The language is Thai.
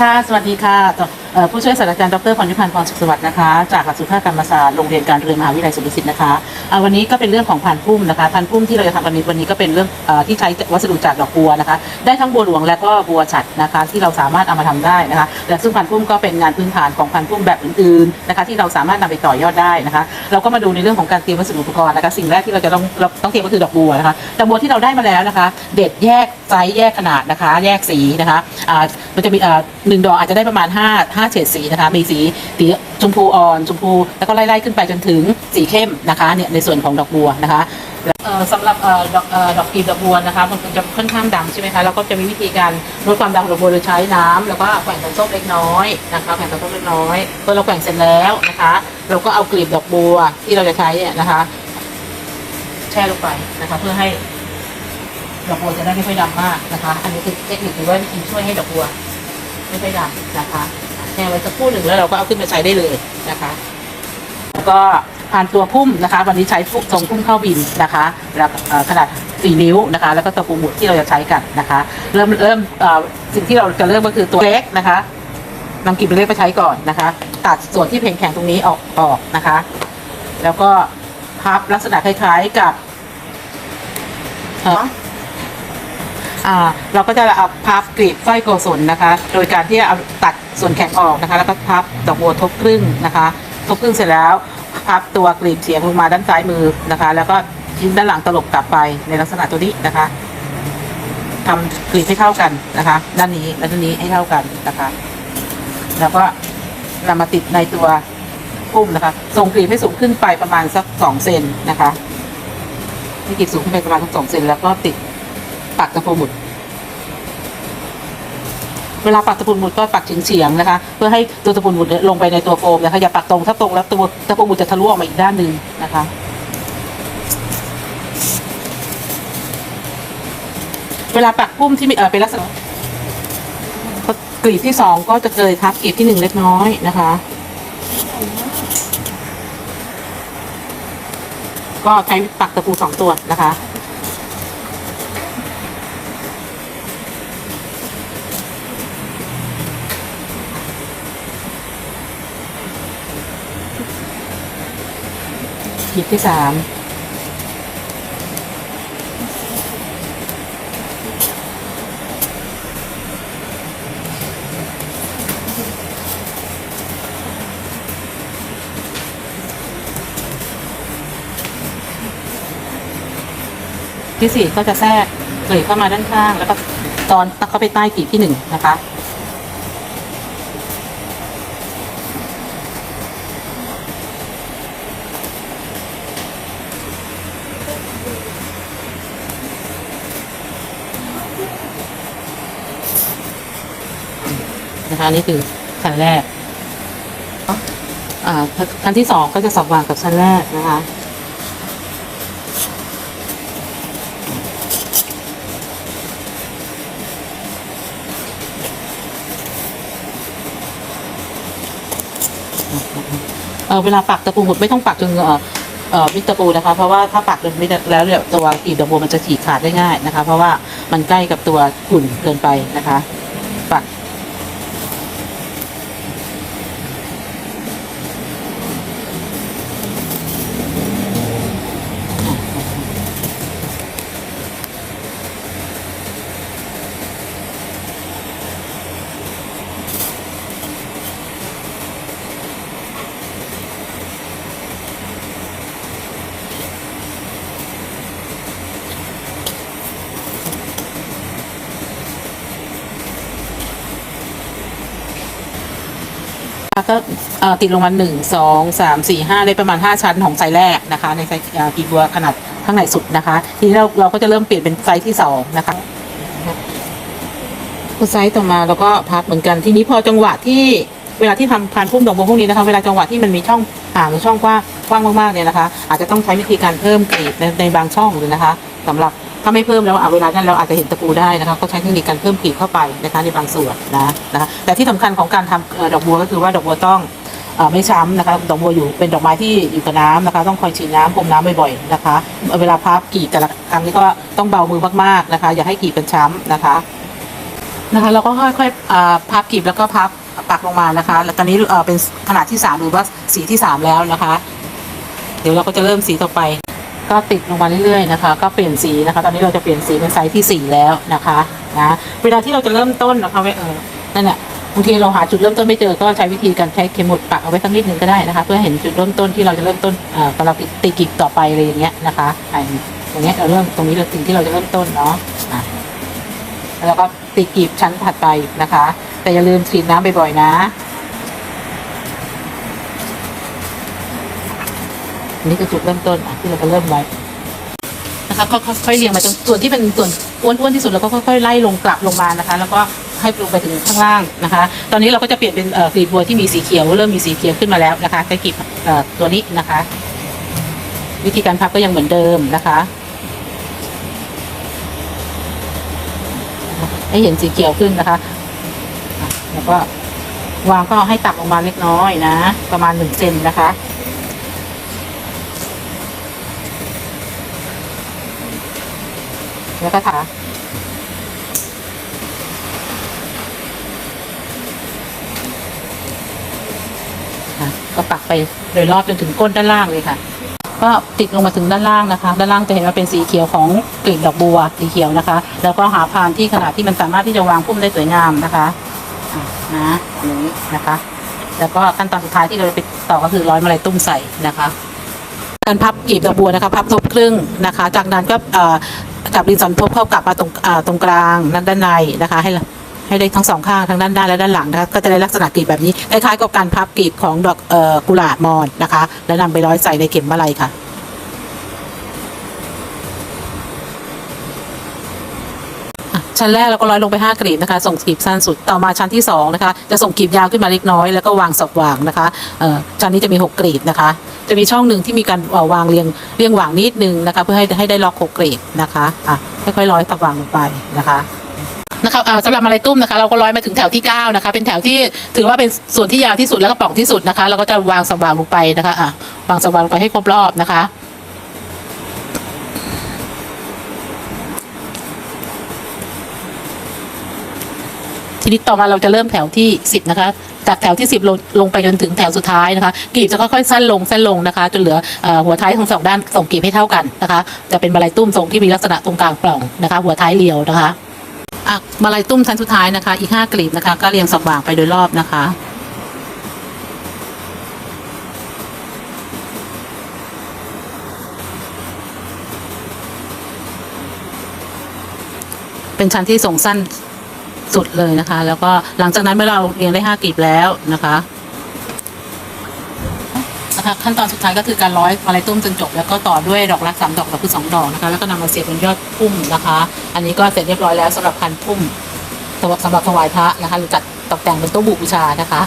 ค่ะ สวัสดีค่ะเอ่อ ผู้ช่วยศาสตราจารย์ดรพรนิพันธ์พรสุขสวัสดิ์นะคะ จากหลักสูตรภาคกรรมศาสตร์โรงเรียนการเรียนมหาวิทยาลัยสุรศิลป์นะคะอ่าวันนี้ก็เป็นเรื่องของพันธุ์พุ่มนะคะพันธุ์พุ่มที่เราจะทำวันนี้วันนี้ก็เป็นเรื่องเอ่อที่ใช้วัสดุจากดอกบัวนะคะ ได้ทั้งบัวหลวงและก็บัวฉัดนะคะ ที่เราสามารถเอามาทำได้นะคะและซึ่งพันธุ์พุ่มก็เป็นงานพื้นฐานของพันธุ์พุ่มแบบอื่นๆนะคะที่เราสามารถนำไปต่อยอดได้นะคะ เราก็มาดูในเรื่องของการเตรียมวัสดุอุปกรณ์นะคะสิ่งแรกที่เราจะต้องเราต้องเตรียมก็คือดอกบัวนะคะดอกบัวที่เราได้มาแล้วนะคะ เด็ดแยกไซส์แยกขนาดนะคะ แยกสีนะคะอ่ามันจะมีอ่าหนึ่งดอกอาจจะได้ประมาณ5 5 5เฉดสีนะคะ มีสีสีชมพูอ่อนชมพู แล้วก็ไล่ๆขึ้นไปจนถึงสีเข้มนะคะเนี่ยในส่วนของดอกบัวนะคะสำหรับออดอกออดอกกลีบดอกบัวนะคะ มันจะค่อนข้างดำใช่ไหมคะเราก็จะมีวิธีการลดความดำของดอกบัวโดยใช้น้ำแล้วก็แกว่งกับส้มเล็กน้อยนะคะแกว่งกับส้มเล็กน้อยพอเราแกว่งเสร็จแล้วนะคะ เราก็เอากลีบดอกบัวที่เราจะใช้เนี่ยนะคะ แช่ลงไปนะคะ เพื่อให้ดอกบัวจะได้ไม่ค่อยดำมากนะคะ อันนี้คือเทคนิคหรือว่าวิธีช่วยให้ดอกบัวไม่ค่อยดำนะคะ แช่ไว้สักครู่หนึ่งแล้วเราก็เอาขึ้นมาใช้ได้เลยนะคะแล้วก็ผ่านตัวพุ่มนะคะ วันนี้ใช้ทรงพุ่มเข้าบินนะคะแล้วเอ่อขนาด4นิ้วนะคะ แล้วก็ตะปูหมุดที่เราจะใช้กันนะคะ เริ่มเริ่มเอ่อสิ่งที่เราจะเริ่มก็คือตัวเล็กนะคะนำกลีบเล็กไปใช้ก่อนนะคะ ตัดส่วนที่เพลงแข็งตรงนี้ออกออกนะคะ แล้วก็พับลักษณะคล้าย ๆกับเอ่ออ่าเราก็จะเอาพับกลีบสร้อยโกศลนะคะ โดยการที่เอาตัด ส่วนแข็งออกนะคะ แล้วก็พับดอกบัวทบครึ่งนะคะ ทบครึ่งเสร็จแล้วพับตัวกลีบเฉียงลงมาด้านซ้ายมือนะคะ แล้วก็ทิ้งด้านหลังตลบกลับไปในลักษณะตัวนี้นะคะทำกลีบให้เข้ากันนะคะ ด้านนี้และด้านนี้ให้เข้ากันนะคะ แล้วก็นำมาติดในตัวพุ่มนะคะส่งกลีบให้สูงขึ้นไปประมาณสักสองเซนนะคะให้กลีบสูงขึ้นไปประมาณสักสองเซนแล้วก็ติดปักตะปูหมุด เวลาปักตะปูหมุดก็ปักเฉียงๆนะคะ เพื่อให้ตัวตะปูหมุดลงไปในตัวโฟมนะคะอย่าปักตรงถ้าตรงแล้วตัวตะปูหมุดจะทะลุออกมาอีกด้านหนึ่งนะคะเวลาปักพุ่มที่มีเออเป็นลักษณะกลีบที่สองก็จะเคยทับกลีบที่หนึ่งเล็กน้อยนะคะ ก็ใช้ปักตะปูสองตัวนะคะ ขีดที่สามที่สี่ก็จะแทรกกลีบเข้ามาด้านข้าง แล้วก็ตอนตักเข้าไปใต้กลีบที่หนึ่งนะคะ นะคะนี่คือชั้นแรกอ่าชั้นที่สองก็จะสอบวางกับชั้นแรกนะคะเออเวลาปักตะปูหุดไม่ต้องปักจนเออเอมิตะปูนะคะ เพราะว่าถ้าปักจนมิดแล้วเนี่ยตัวกลีบดอกบัวมันจะฉีกขาดได้ง่ายนะคะ เพราะว่ามันใกล้กับตัวหุ่นเกินไปนะคะ ปัก ก็ติดลงมาหนึ่งสองสามสี่ห้าได้ประมาณห้าชั้นของไซส์แรกนะคะ ในไซส์กีบัวขนาดข้างในสุดนะคะ ทีนี้เราเราก็จะเริ่มเปลี่ยนเป็นไซส์ที่สองนะคะก็ไซส์ต่อมาเราก็พับเหมือนกันทีนี้พอจังหวะที่เวลาที่ทำพานพุ่มดอกบัวพวกนี้นะคะเวลาจังหวะที่มันมีช่องห่างหรือช่องกว้างกว้างมากๆเนี่ยนะคะ อาจจะต้องใช้วิธีการเพิ่มกรีดในในบางช่องเลยนะคะสำหรับ ถ้าไม่เพิ่มแล้วอะเวลานั้นเราอาจจะเห็นตะปูได้นะคะก็ใช้เทคนิคการเพิ่มกรีดเข้าไปนะคะในบางส่วนนะนะคะแต่ที่สำคัญของการทำเอ่อดอกบัวก็คือว่าดอกบัวต้องไม่ช้ำนะคะดอกบัวอยู่เป็นดอกไม้ที่อยู่กับน้ำนะคะ ต้องคอยฉีดน้ำพรมน้ำบ่อยๆนะคะ เวลาพับกีดแต่ละครั้งนี้ก็ต้องเบามือมากๆนะคะ อย่าให้กีดเป็นช้ำนะคะนะคะเราก็ค่อยๆพับกีบแล้วก็พับปักลงมานะคะ แล้วตอนนี้เป็นขนาดที่สามหรือว่าสีที่สามแล้วนะคะ เดี๋ยวเราก็จะเริ่มสีต่อไป ก็ติดลงมาเรื่อยๆนะคะ ก็เปลี่ยนสีนะคะ ตอนนี้เราจะเปลี่ยนสีเป็นไซส์ที่สี่แล้วนะคะนะเวลาที่เราจะเริ่มต้นนะคะเวเออนั่นแหละบางทีเราหาจุดเริ่มต้นไม่เจอก็ใช้วิธีการใช้เข็มหมุดปักเอาไว้สักนิดนึงก็ได้นะคะ เพื่อเห็นจุดเริ่มต้นที่เราจะเริ่มต้นเอ่อกำลังติดตีกิบต่อไปอะไรอย่างเงี้ยนะคะอ่าอย่างเงี้ยเราเริ่มตรงนี้เราสิ่งที่เราจะเริ่มต้นเนาะอะแล้วก็ตีกีบชั้นถัดไปนะคะ แต่อย่าลืมฉีดน้ำบ่อยๆนะ นนี้คือจุดเริ่มต้นอะที่เราจะเริ่มไว้นะคะก็ค่อยๆเรียงมาจนส่วนที่เป็นส่วนอ้วนๆที่สุดเราก็ค่อยๆไล่ลงกลับลงมานะคะ แล้วก็ให้ลงไปถึงข้างล่างนะคะ ตอนนี้เราก็จะเปลี่ยนเป็นเอ่อกลีบบัวที่มีสีเขียวเริ่มมีสีเขียวขึ้นมาแล้วนะคะใช้กลีบตัวนี้นะคะ วิธีการพับก็ยังเหมือนเดิมนะคะให้เห็นสีเขียวขึ้นนะคะอะแล้วก็วางก็ให้ต่ำลงมาเล็กน้อยนะ ประมาณหนึ่งเซนนะคะ แล้วก็ทาค่ะก็ปักไปโดยรอบจนถึงก้นด้านล่างเลยค่ะ ก็ติดลงมาถึงด้านล่างนะคะ ด้านล่างจะเห็นว่าเป็นสีเขียวของกลีบดอกบัวสีเขียวนะคะ แล้วก็หาพานที่ขนาดที่มันสามารถที่จะวางพุ่มได้สวยงามนะคะนะอย่างนี้นะคะ แล้วก็ขั้นตอนสุดท้ายที่เราจะไปต่อก็คือร้อยมาลัยตุ้มใส่นะคะการพับกลีบดอกบัวนะคะ พับทบครึ่งนะคะ จากนั้นก็ กับดินสอนทบเข้ากลับมาตรงตรงกลางด้านด้านในนะคะ ให้ให้ได้ทั้งสองข้างทั้งด้านหน้าและด้านหลังนะคะก็จะได้ลักษณะกลีบแบบนี้คล้ายๆกับการพับกลีบของดอกออกุหลาบมอนนะคะ แล้วนำไปร้อยใส่ในเข็มมาลัยค่ะ ชั้นแรกเราก็ร้อยลงไป 5กลีบนะคะส่งกลีบสั้นสุดต่อมาชั้นที่2นะคะจะส่งกลีบยาวขึ้นมาเล็กน้อยแล้วก็วางศอกวางนะคะเออชั้นนี้จะมี 6กลีบนะคะ จะมีช่องหนึ่งที่มีการเอ่อวางเรียงเรียงหว่างนิดนึงนะคะเพื่อให้ให้ได้ล็อกหกกลีบนะคะอะค่อยๆร้อยศอกวางลงไปนะคะนะคะอ่าสำหรับมาลัยตุ้มนะคะเราก็ร้อยมาถึงแถวที่เก้านะคะเป็นแถวที่ถือว่าเป็นส่วนที่ยาวที่สุดแล้วก็ป่องที่สุดนะคะ เราก็จะวางศอกวางลงไปนะคะอะวางศอกวางลงไปให้ครบรอบนะคะ ทีนี้ต่อมาเราจะเริ่มแถวที่สิบนะคะ จากแถวที่สิบลงลงไปจนถึงแถวสุดท้ายนะคะกลีบจะค่อยๆสั้นลงสั้นลงนะคะ จนเหลือหัวท้ายทั้งสองด้านส่งกลีบให้เท่ากันนะคะ จะเป็นมาลัยตุ้มทรงที่มีลักษณะตรงกลางปล่องนะคะ หัวท้ายเรียวนะคะอะมาลัยตุ้มชั้นสุดท้ายนะคะ อีกห้ากลีบนะคะ ก็เรียงสว่างไปโดยรอบนะคะเป็นชั้นที่ส่งสั้น สุดเลยนะคะ แล้วก็หลังจากนั้นเมื่อเราเรียงได้ห้ากลีบแล้วนะคะนะคะขั้นตอนสุดท้ายก็คือการร้อยมาลัยตุ้มจนจบ แล้วก็ต่อด้วยดอกรักสามดอกดอกคือสองดอกนะคะแล้วก็นำมาเสียบบนยอดพุ่มนะคะ อันนี้ก็เสร็จเรียบร้อยแล้วสำหรับพันพุ่มสำหรับสำหรับถวายพระนะคะหรือจัดตกแต่งเป็นโต๊ะบูชานะคะ